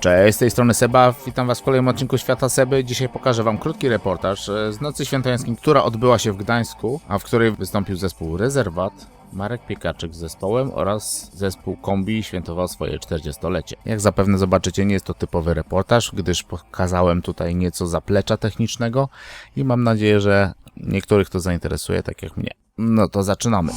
Cześć, z tej strony Seba, witam Was w kolejnym odcinku Świata Seby. Dzisiaj pokażę Wam krótki reportaż e, z Nocy Świętojańskiej, która odbyła się w Gdańsku, a w której wystąpił zespół Rezerwat, Marek Piekaczyk z zespołem oraz zespół Kombi świętował swoje 40-lecie. Jak zapewne zobaczycie, nie jest to typowy reportaż, gdyż pokazałem tutaj nieco zaplecza technicznego i mam nadzieję, że niektórych to zainteresuje, tak jak mnie. No to zaczynamy.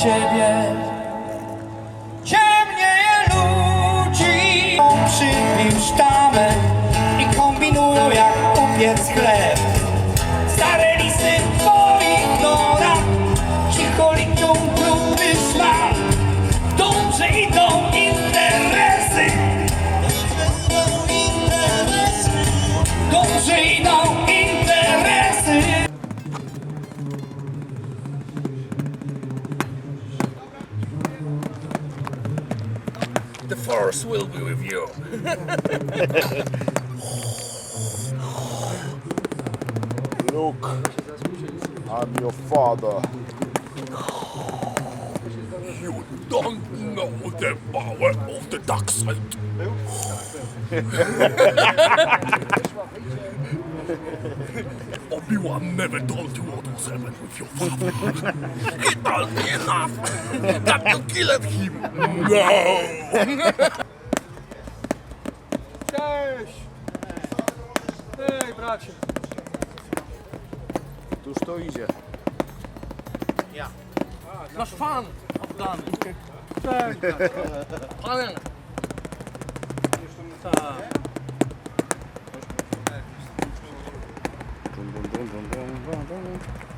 Ciebie. Force will be with you. Look, I'm your father. You don't know the power of the dark side. Obi-Wan never told you what was with your father. he told me enough that you killed him. No! Cześć! Hej, bracie! Któż to idzie? Nasz fan oddany! Cześć! Panem! Tak. Yang.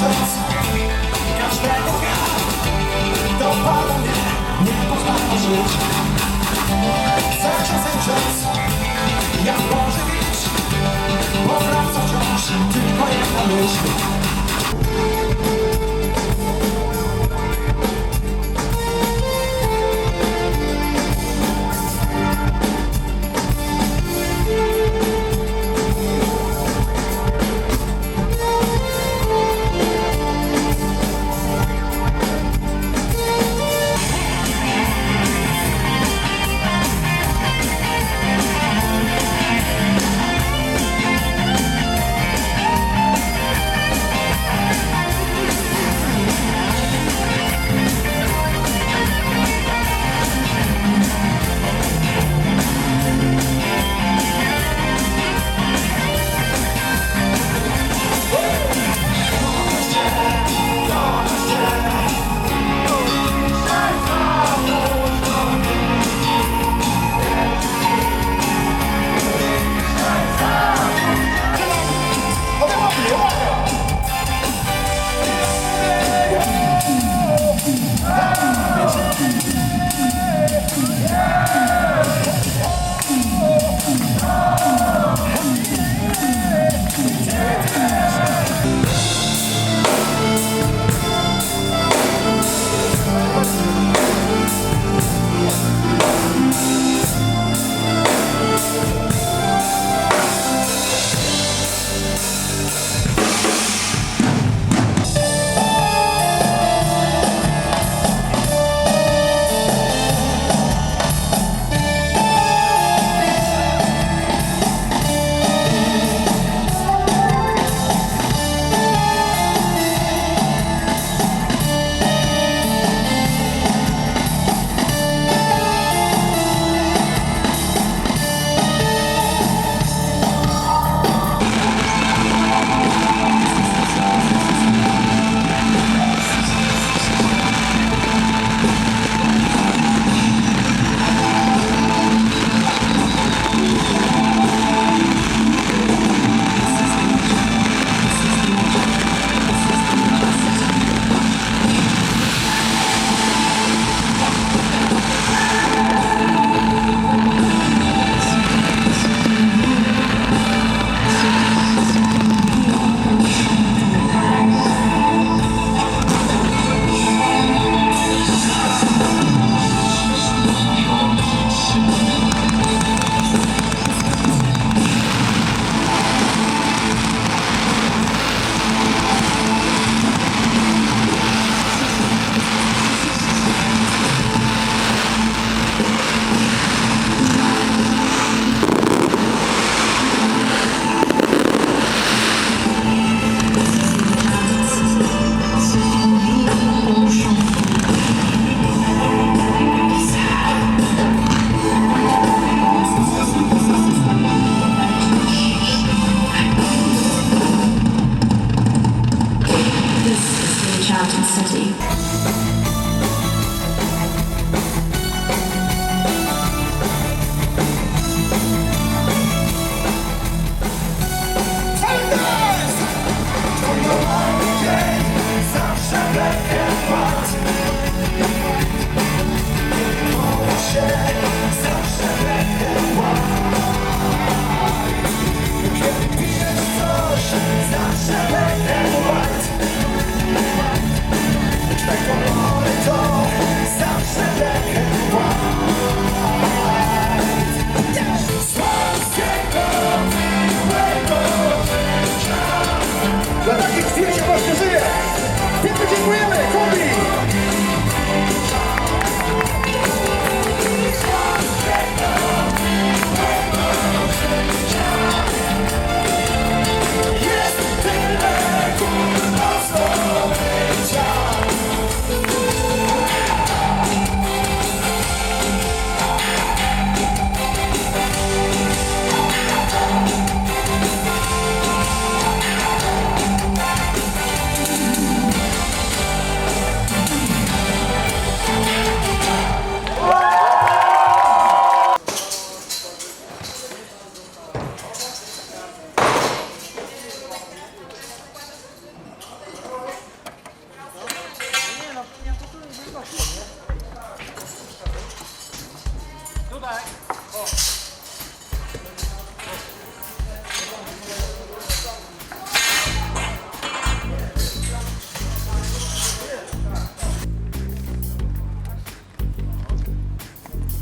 Za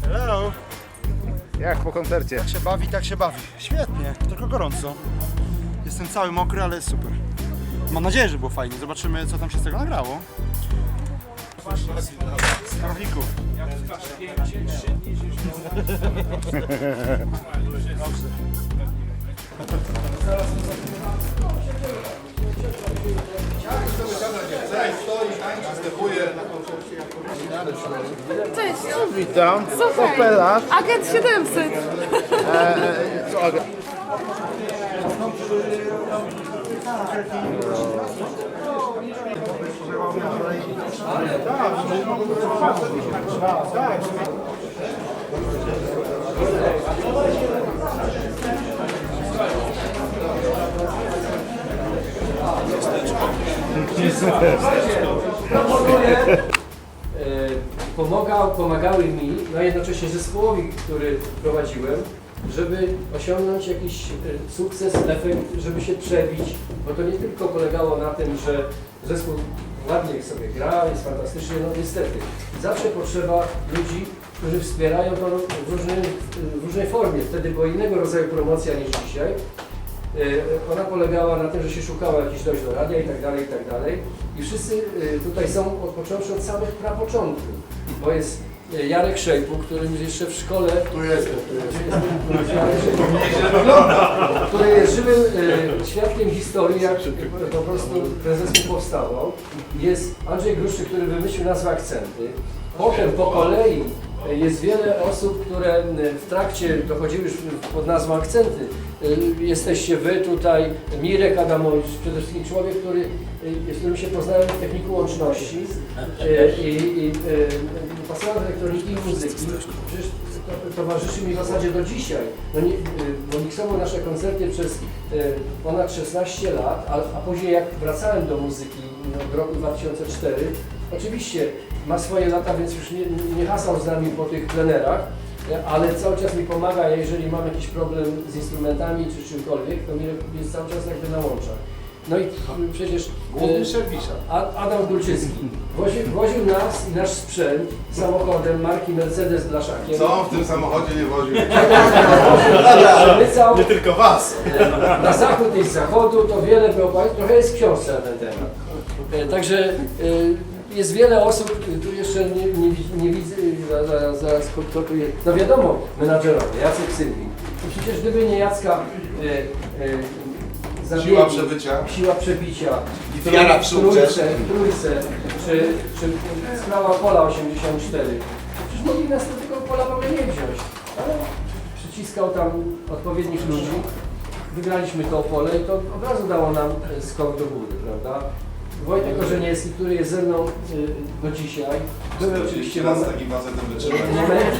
Hello. Jak po koncercie? Tak się bawi, tak się bawi. Świetnie, tylko gorąco. Jestem cały mokry, ale super. Mam nadzieję, że było fajnie. Zobaczymy, co tam się z tego nagrało. Starowników. Cześć, Witam. słuchaj, Opela. agent 700. Co, E, pomagał, pomagały mi, no jednocześnie zespołowi, który prowadziłem, żeby osiągnąć jakiś e, sukces, efekt, żeby się przebić, bo to nie tylko polegało na tym, że zespół ładnie sobie gra, jest fantastycznie, no niestety. Zawsze potrzeba ludzi, którzy wspierają to w, różnym, w różnej formie. Wtedy była innego rodzaju promocja niż dzisiaj. E, Ona polegała na tym, że się szukało jakiś dojść do radia i tak dalej, i tak dalej. I wszyscy e, tutaj są, począwszy od samych prapoczątków, bo jest Jarek Szejpu, który jeszcze w szkole... Tu jest, tu jest. Jarek Szejpu, który jest żywym e, świadkiem historii, jak po prostu zespół powstawał. Jest Andrzej Gruszczyk, który wymyślił nazwę akcenty. Potem po kolei e, jest wiele osób, które e, w trakcie dochodziły już pod nazwą akcenty. E, Jesteście wy tutaj, Mirek Adamowicz, przede wszystkim człowiek, który, e, z którym się poznałem w techniku łączności e, i, i do elektroniki i muzyki. Przecież to, towarzyszy mi w zasadzie do dzisiaj. No nie, bo miksował nasze koncerty przez ponad 16 lat, a, a później jak wracałem do muzyki no, w roku 2004, oczywiście ma swoje lata, więc już nie, nie hasał z nami po tych plenerach, ale cały czas mi pomaga, jeżeli mam jakiś problem z instrumentami czy czymkolwiek, to mi jest cały czas jakby na łączach. No i mm, przecież Główny Adam Gulczycki woził, woził nas i nasz sprzęt samochodem marki Mercedes Blaszakiem. Co w tym samochodzie nie woził? Przemycał Nie tylko was. na zachód i z zachodu, to wiele było, trochę jest książce na ten temat. E, Także e, jest wiele osób, tu jeszcze nie, nie, nie widzę, zaraz, zaraz kto- kto tu jest. No wiadomo, menadżerowie, Jacek Sylwin. To przecież gdyby nie Jacka e, e, zabiegi, Siła przebycia. siła przebicia, I wiara w sukces. trójce, trójce czy, czy sprawa Pola 84. Przecież mogli nas do tego Pola w ogóle nie wziąć, ale przyciskał tam odpowiednich ludzi. Wygraliśmy to pole i to od razu dało nam skok do góry, prawda? Wojtek Korzeniewski, który jest ze mną e, do dzisiaj. Były oczywiście raz momenty, takim facetem momenty,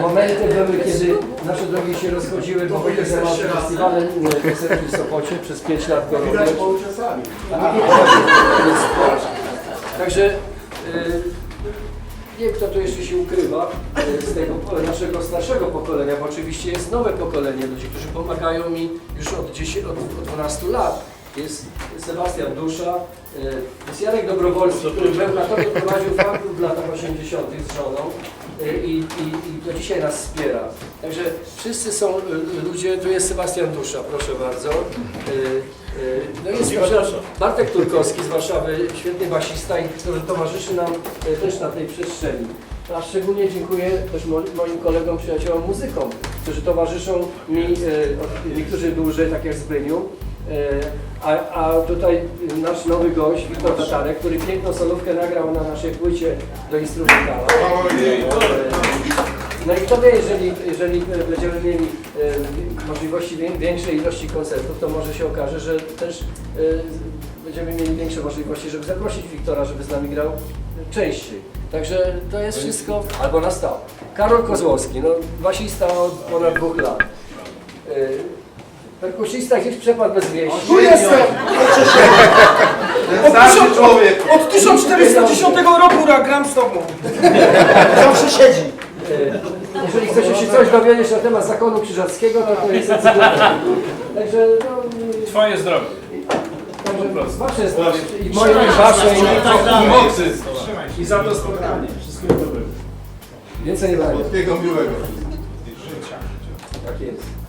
momenty były, kiedy nasze drogi się rozchodziły, bo Wojtek zajmował się festiwalem e, piosenki w Sopocie, przez 5 lat go robił. Także y, nie wiem, kto tu jeszcze się ukrywa y, z tego po- naszego starszego pokolenia, bo oczywiście jest nowe pokolenie ludzi, którzy pomagają mi już od, 10, od, od 12 lat. Jest Sebastian Dusza, y, jest Jarek Dobrowolski, który w Bełchatowie prowadził fanklub w latach 80. z żoną y, i, i, i do dzisiaj nas wspiera. Także wszyscy są y, ludzie, tu jest Sebastian Dusza, proszę bardzo. No jest Bartek Turkowski z Warszawy, świetny basista, który towarzyszy nam e, też na tej przestrzeni. A szczególnie dziękuję też mo- moim kolegom, przyjaciołom, muzykom, którzy towarzyszą mi, e, niektórzy dłużej, tak jak Zbyniu, e, a, a tutaj nasz nowy gość, Wiktor Tatarek, który piękną solówkę nagrał na naszej płycie do instrumentala. No i kto wie, jeżeli, jeżeli będziemy mieli e, możliwości wię- większej ilości koncertów, to może się okaże, że też e, będziemy mieli większe możliwości, żeby zaprosić Wiktora, żeby z nami grał częściej. Także to jest wszystko, albo na stałe. Karol Kozłowski, no basista od ponad dwóch lat. Perkusista gdzieś przepadł bez wieści. Tu jestem! Starszy człowiek. Od 1410 roku ra- gram z tobą. Zawsze siedzi. E, Jeżeli chcecie się coś dowiedzieć na temat zakonu krzyżackiego, to to jest encyklopedią. Także no, Twoje zdrowie. Także wasze zdrowie i moje i wasze i Mocy. I za to spotkanie. Wszystkiego dobrego. więcej nie będzie. Wszystkiego miłego. Tak jest.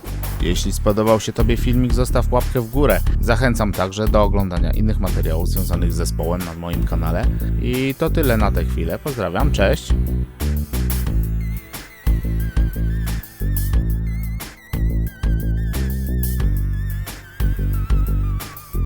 Jeśli spodobał się Tobie filmik, zostaw łapkę w górę. Zachęcam także do oglądania innych materiałów związanych z zespołem na moim kanale. I to tyle na tę chwilę. Pozdrawiam, cześć!